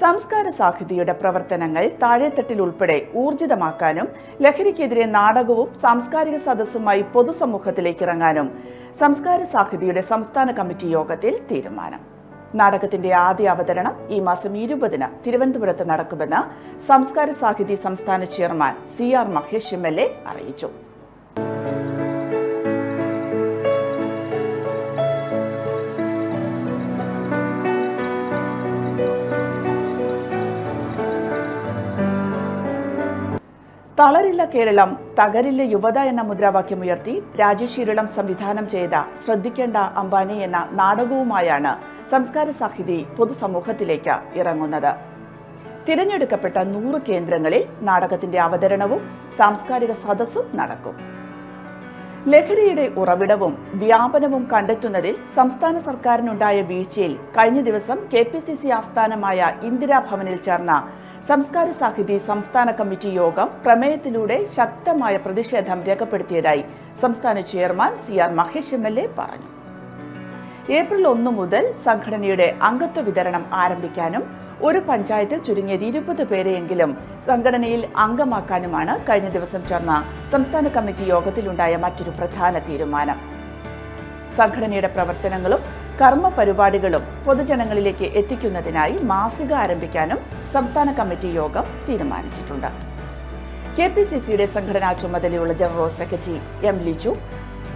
സംസ്കാര സാഹിതിയുടെ പ്രവർത്തനങ്ങൾ താഴെത്തട്ടിൽ ഉൾപ്പെടെ ഊർജിതമാക്കാനും ലഹരിക്കെതിരെ നാടകവും സാംസ്കാരിക സദസ്സുമായി പൊതുസമൂഹത്തിലേക്ക് ഇറങ്ങാനും സംസ്കാര സാഹിതിയുടെ സംസ്ഥാന കമ്മിറ്റി യോഗത്തിൽ തീരുമാനം. നാടകത്തിന്റെ ആദ്യ അവതരണം ഈ മാസം ഇരുപതിന് തിരുവനന്തപുരത്ത് നടക്കുമെന്ന് സംസ്കാര സാഹിതി സംസ്ഥാന chairman C R Mahesh M L A അറിയിച്ചു. തളരില്ല കേരളം തകരില്ല യുവത എന്ന മുദ്രാവാക്യമുയർത്തി രാജേഷ് ഇരുളം സംവിധാനം ചെയ്ത ശ്രദ്ധിക്കേണ്ട അംബാനി എന്ന നാടകവുമായാണ് സംസ്കാര സാഹിതി പൊതുസമൂഹത്തിലേക്ക് ഇറങ്ങുന്നത്. തിരഞ്ഞെടുക്കപ്പെട്ട നൂറ് കേന്ദ്രങ്ങളിൽ നാടകത്തിന്റെ അവതരണവും സാംസ്കാരിക സദസ്സും നടക്കും. ലഹരിയുടെ ഉറവിടവും വ്യാപനവും കണ്ടെത്തുന്നതിൽ സംസ്ഥാന സർക്കാരിനുണ്ടായ വീഴ്ചയിൽ കഴിഞ്ഞ ദിവസം കെ പി സി സി ആസ്ഥാനമായ ഇന്ദിരാഭവനിൽ ചേർന്ന സംസ്കാര സാഹിതി സംസ്ഥാന കമ്മിറ്റി യോഗം പ്രമേയത്തിലൂടെ ശക്തമായ പ്രതിഷേധം രേഖപ്പെടുത്തിയതായി സംസ്ഥാന chairman C R Mahesh M L A പറഞ്ഞു. ഏപ്രിൽ ഒന്ന് മുതൽ സംഘടനയുടെ അംഗത്വ വിതരണം ആരംഭിക്കാനും ഒരു പഞ്ചായത്തിൽ ചുരുങ്ങിയത് ഇരുപത് പേരെയെങ്കിലും സംഘടനയിൽ അംഗമാക്കാനുമാണ് കഴിഞ്ഞ ദിവസം ചേർന്ന സംസ്ഥാന കമ്മിറ്റി യോഗത്തിലുണ്ടായ മറ്റൊരു പ്രധാന തീരുമാനം. സംഘടനയുടെ പ്രവർത്തനങ്ങളും കർമ്മ പരിപാടികളും പൊതുജനങ്ങളിലേക്ക് എത്തിക്കുന്നതിനായി മാസിക ആരംഭിക്കാനും സംസ്ഥാന കമ്മിറ്റി യോഗം തീരുമാനിച്ചിട്ടുണ്ട്. കെ പി സി സിയുടെ സംഘടനാ ചുമതലയുള്ള general secretary M Liju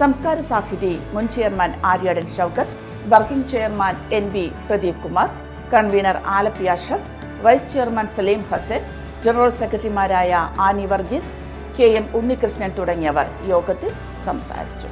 Samskara Sahithi മുൻ chairman Aryadan Shoukath working chairman N V Pradeep Kumar convener Alleppey Ashraf vice chairman Saleem Hassan general സെക്രട്ടറിമാരായ ആനി വർഗീസ് കെ എം ഉണ്ണികൃഷ്ണൻ തുടങ്ങിയവർ യോഗത്തിൽ സംസാരിച്ചു.